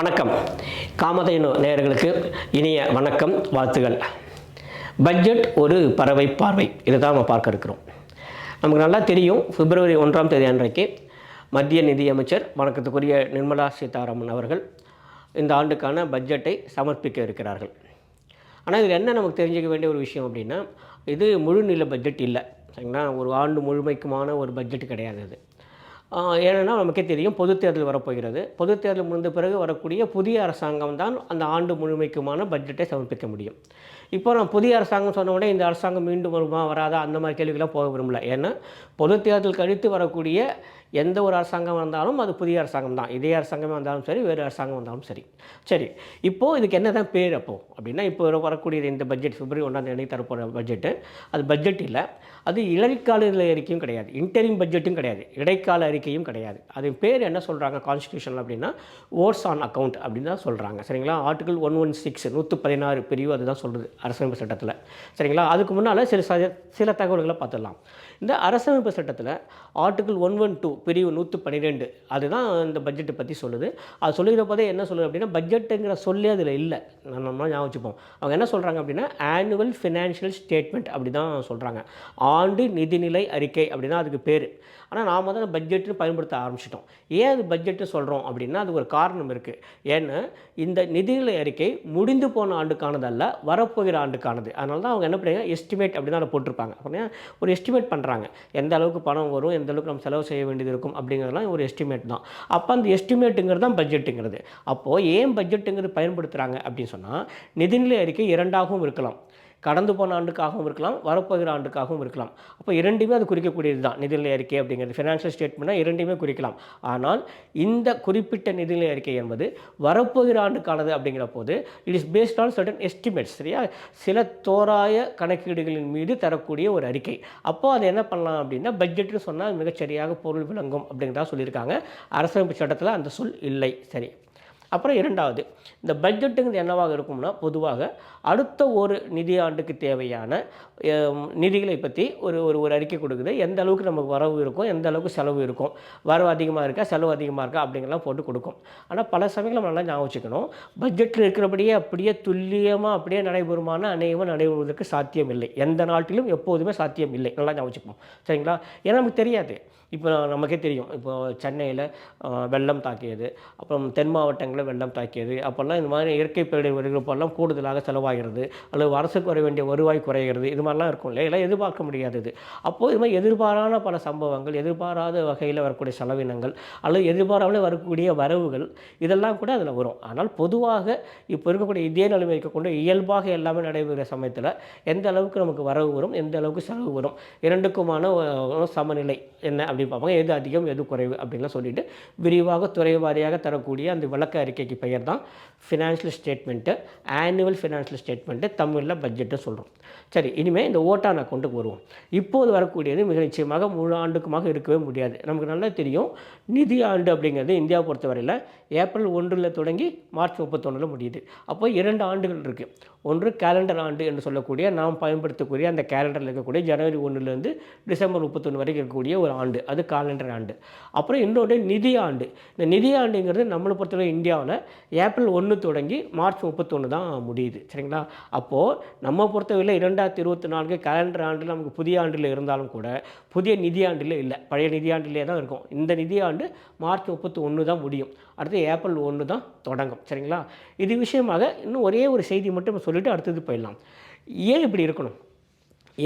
வணக்கம். காமதேனு நேயர்களுக்கு இனிய வணக்கம் வாழ்த்துகள். பட்ஜெட் ஒரு பறவை பார்வை. இதை தான் நம்ம பார்க்க இருக்கிறோம். நமக்கு நல்லா தெரியும் பிப்ரவரி ஒன்றாம் தேதி அன்றைக்கு மத்திய நிதியமைச்சர் வணக்கத்துக்குரிய நிர்மலா சீதாராமன் அவர்கள் இந்த ஆண்டுக்கான பட்ஜெட்டை சமர்ப்பிக்க இருக்கிறார்கள். ஆனால் இதில் என்ன நமக்கு தெரிஞ்சுக்க வேண்டிய ஒரு விஷயம் அப்படின்னா இது முழுநிலை பட்ஜெட் இல்லை. சரிங்களா? ஒரு ஆண்டு முழுமைக்குமான ஒரு பட்ஜெட் கிடையாது அது. ஏன்னா நமக்கே தெரியும் பொதுத் தேர்தல் வரப்போகிறது. பொதுத் தேர்தல் முடிந்த பிறகு வரக்கூடிய புதிய அரசாங்கம் தான் அந்த ஆண்டு முழுமைக்குமான பட்ஜெட்டை சமர்ப்பிக்க முடியும். இப்போ நான் புதிய அரசாங்கம் சொன்ன உடனே இந்த அரசாங்கம் மீண்டும் வருமா வராதா? அந்த மாதிரி கேள்விகளாக போக விரும்பல. ஏன்னா பொதுத் தேர்தல் கழித்து வரக்கூடிய எந்த ஒரு அரசாங்கம் வந்தாலும் அது புதிய அரசாங்கம் தான். இதே அரசாங்கமாக வந்தாலும் சரி வேறு அரசாங்கம் வந்தாலும் சரி. சரி இப்போது இதுக்கு என்ன தான் பேர் அப்போது அப்படின்னா இப்போ வரக்கூடியது வரக்கூடிய இந்த பட்ஜெட் பிப்ரவரி ஒன்றாம் தேதி தரப்போகிற பட்ஜெட்டு அது பட்ஜெட் இல்லை. அது இடைக்கால அறிக்கையும் கிடையாது. இன்டரிம் பட்ஜெட்டும் கிடையாது. இடைக்கால அறிக்கையும் கிடையாது. அது பேர் என்ன சொல்கிறாங்க கான்ஸ்டியூஷன் அப்படின்னா ஓட்ஸ் ஆன் அக்கவுண்ட் அப்படின்னு தான் சொல்கிறாங்க சரிங்களா? ஆர்டிகல் ஒன் ஒன் சிக்ஸ் நூற்று பதினாறு பிரிவு அதுதான் சொல்கிறது அரசமைப்பு சட்டத்தில். சரிங்களா? அதுக்கு முன்னால் சில ச- சில தகவல்களை பார்த்துடலாம். இந்த அரசமைப்பு சட்டத்தில் ஆர்டிகல் ஒன் ஒன் டூ பிரிவு நூற்று பன்னிரெண்டு அதுதான் இந்த பட்ஜெட்டை பற்றி சொல்லுது. அது சொல்லுகிற போதே என்ன சொல்லுது அப்படின்னா பட்ஜெட்டுங்கிற சொல்லே அதில் இல்லை. நம்ம ஞாபகம் வச்சுப்போம். அவங்க என்ன சொல்கிறாங்க அப்படின்னா ஆனுவல் ஃபினான்ஷியல் ஸ்டேட்மெண்ட் அப்படி தான் சொல்கிறாங்க ஆண்டு நிதிநிலை அறிக்கை அப்படின்னா அதுக்கு பேர். ஆனால் நாம் தான் பட்ஜெட்னு பயன்படுத்த ஆரம்பிச்சிட்டோம். ஏன் அது பட்ஜெட்டு சொல்கிறோம் அப்படின்னா அது ஒரு காரணம் இருக்குது ஏன்னா இந்த நிதிநிலை அறிக்கை முடிந்து போன ஆண்டுக்கானதல்ல வரப்போகிற ஆண்டுக்கானது. அதனால தான் அவங்க என்ன பண்ணுறாங்க எஸ்டிமேட் அப்படின்னு தான் அதை போட்டிருப்பாங்க. அப்படின்னா ஒரு எஸ்டிமேட் பண்ணுறாங்க எந்த அளவுக்கு பணம் வரும் எந்த அளவுக்கு நம்ம செலவு செய்ய வேண்டியது இருக்கும் அப்படிங்கிறதுலாம் ஒரு எஸ்டிமேட் தான். அப்போ அந்த எஸ்டிமேட்டுங்கிறது தான் பட்ஜெட்டுங்கிறது அப்போது ஏன் பட்ஜெட்டுங்கிறது பயன்படுத்துகிறாங்க அப்படின்னு சொன்னால் நிதிநிலை அறிக்கை இரண்டாகவும் இருக்கலாம். கடந்து போன ஆண்டுக்காகவும் இருக்கலாம் வரப்போகிற ஆண்டுக்காகவும் இருக்கலாம். அப்போ இரண்டுமே அது குறிக்கக்கூடியது தான். நிதிநிலை அறிக்கை அப்படிங்கிறது. ஃபினான்ஷியல் ஸ்டேட்மெண்ட்னா இரண்டுமே குறிக்கலாம். ஆனால் இந்த குறிப்பிட்ட நிதிநிலை அறிக்கை என்பது வரப்போகிற ஆண்டுக்கானது அப்படிங்கிற போது it is based on certain estimates சரியா? சில தோராய கணக்கீடுகளின் மீது தரக்கூடிய ஒரு அறிக்கை. அப்போ அதை என்ன பண்ணலாம் அப்படின்னா பட்ஜெட்னு சொன்னால் மிகச்சரியாக பொருள் விளங்கும் அப்படிங்கிறதா சொல்லியிருக்காங்க. அரசமைப்பு சட்டத்தில் அந்த சொல் இல்லை. சரி. அப்புறம் இரண்டாவது இந்த பட்ஜெட்டுங்கிறது என்னவாக இருக்கும்னா பொதுவாக அடுத்த ஒரு நிதியாண்டுக்கு தேவையான நிதிகளை பற்றி ஒரு ஒரு ஒரு அறிக்கை கொடுக்குது. எந்த அளவுக்கு நமக்கு வரவு இருக்கும் எந்த அளவுக்கு செலவு இருக்கும் வரவு அதிகமாக இருக்கா செலவு அதிகமாக இருக்கா அப்படிங்கலாம் போட்டு கொடுக்கும். ஆனால் பல சமயங்கள் நம்ம நல்லா ஞாபகம் வச்சுக்கணும் பட்ஜெட்டில் இருக்கிறபடியே அப்படியே துல்லியமாக அப்படியே நடைபெறுமான அநேகமாக நடைபெறுவதற்கு சாத்தியம் இல்லை எந்த நாட்டிலும் எப்போதுமே சாத்தியம் இல்லை நல்லா ஞாபகம் வச்சுப்போம் சரிங்களா? ஏன்னா நமக்கு தெரியாது. இப்போ நமக்கே தெரியும். இப்போ சென்னையில் வெள்ளம் தாக்கியது. அப்புறம் தென் மாவட்டங்களில் வெள்ளம் தாக்கியது. அப்போல்லாம் இந்த மாதிரி இயற்கை பேரிடர் வருகிறப்பெல்லாம் கூடுதலாக செலவாகிறது. அல்லது அரசுக்கு வர வேண்டிய வருவாய் குறைகிறது. இது மாதிரிலாம் இருக்கும் இல்லையா? இதெல்லாம் எதிர்பார்க்க முடியாதது. அப்போது இது மாதிரி எதிர்பாரான பல சம்பவங்கள் எதிர்பாராத வகையில் வரக்கூடிய செலவினங்கள் அல்லது எதிர்பாராமலே வரக்கூடிய வரவுகள் இதெல்லாம் கூட அதில் வரும். ஆனால் பொதுவாக இப்போ இருக்கக்கூடிய இதே நிலைமைக்கு கொண்டு இயல்பாக எல்லாமே நடைபெறுகிற சமயத்தில் எந்த அளவுக்கு நமக்கு வரவு வரும் எந்த அளவுக்கு செலவு வரும் இரண்டுக்குமான சமநிலை என்ன அப்படின்னு பார்ப்பாங்க. எது அதிகம் எது குறைவு அப்படின்லாம் சொல்லிட்டு விரிவாக துறை வாரியாக தரக்கூடிய அந்த விளக்க அறிக்கைக்கு பெயர் தான் financial statement annual financial statement தமிழில் பட்ஜெட்டு சொல்கிறோம் சரி இனிமேல் இந்த ஓட்டான் அக்கௌண்ட்டுக்கு வருவோம். இப்போது வரக்கூடியது மிக நிச்சயமாக முழு ஆண்டுக்குமாக இருக்கவே முடியாது. நமக்கு நல்லா தெரியும் நிதி ஆண்டு அப்படிங்கிறது இந்தியா பொறுத்தவரையில் ஏப்ரல் ஒன்றில் தொடங்கி மார்ச் முப்பத்தொன்றில் முடியுது. அப்போ இரண்டு ஆண்டுகள் இருக்குது ஒன்று கேலண்டர் ஆண்டு என்று சொல்லக்கூடிய நாம் பயன்படுத்தக்கூடிய அந்த கேலண்டரில் இருக்கக்கூடிய ஜனவரி ஒன்றுலேருந்து டிசம்பர் முப்பத்தொன்று வரைக்கும் இருக்கக்கூடிய ஒரு ஆண்டு. அது காலண்டர் ஆண்டு. அப்புறம் இன்னொன்று நிதி ஆண்டு. இந்த நிதி ஆண்டுங்கிறது நம்மளை பொறுத்தவரை இந்தியாவில் ஏப்ரல் ஒன்று தொடங்கி மார்ச் முப்பத்தொன்று தான் முடியுது. சரிங்களா? அப்போது நம்ம பொறுத்தவரையில் இரண்டாயிரத்தி இருபத்தி நான்கு கேலண்டர் ஆண்டில் நமக்கு புதிய ஆண்டில் இருந்தாலும் கூட புதிய நிதியாண்டில் இல்லை. பழைய நிதியாண்டிலே தான் இருக்கும். இந்த நிதியாண்டு மார்ச் முப்பத்தி ஒன்று தான் முடியும். அடுத்து ஏப்ரல் ஒன்று தான் தொடங்கும். சரிங்களா? இது விஷயமாக இன்னும் ஒரே ஒரு செய்தி மட்டும் சொல்லிவிட்டு அடுத்தது போயிடலாம். ஏன் இப்படி இருக்கணும்?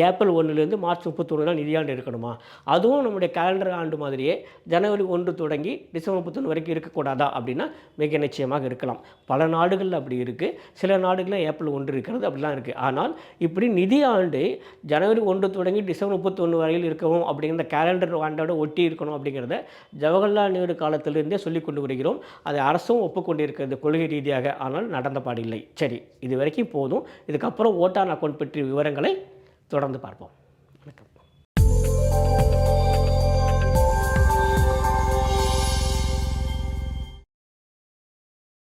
ஏப்ரல் ஒன்றுலேருந்து மார்ச் முப்பத்தொன்று தான் நிதியாண்டு இருக்கணுமா? அதுவும் நம்முடைய கேலண்டர் ஆண்டு மாதிரியே ஜனவரி ஒன்று தொடங்கி டிசம்பர் முப்பத்தொன்று வரைக்கும் இருக்கக்கூடாதா? அப்படின்னா மிக நிச்சயமாக இருக்கலாம். பல நாடுகளில் அப்படி இருக்குது சில நாடுகளில் ஏப்ரல் ஒன்று இருக்கிறது அப்படிலாம் இருக்குது ஆனால் இப்படி நிதி ஆண்டு ஜனவரி ஒன்று தொடங்கி டிசம்பர் முப்பத்தொன்று வரையில் இருக்கவும் அப்படிங்கிற கேலண்டர் ஆண்டோட ஒட்டி இருக்கணும் அப்படிங்கிறத ஜவஹர்லால் நேரு காலத்திலிருந்தே சொல்லிக் கொண்டு வருகிறோம். அதை அரசும் ஒப்புக்கொண்டிருக்கிறது கொள்கை ரீதியாக. ஆனால் நடந்த பாடில்லை சரி இது வரைக்கும் போதும். இதுக்கப்புறம் ஓட்டான் அக்கௌண்ட் பற்றிய விவரங்களை தொடர்ந்து பார்ப்போம்.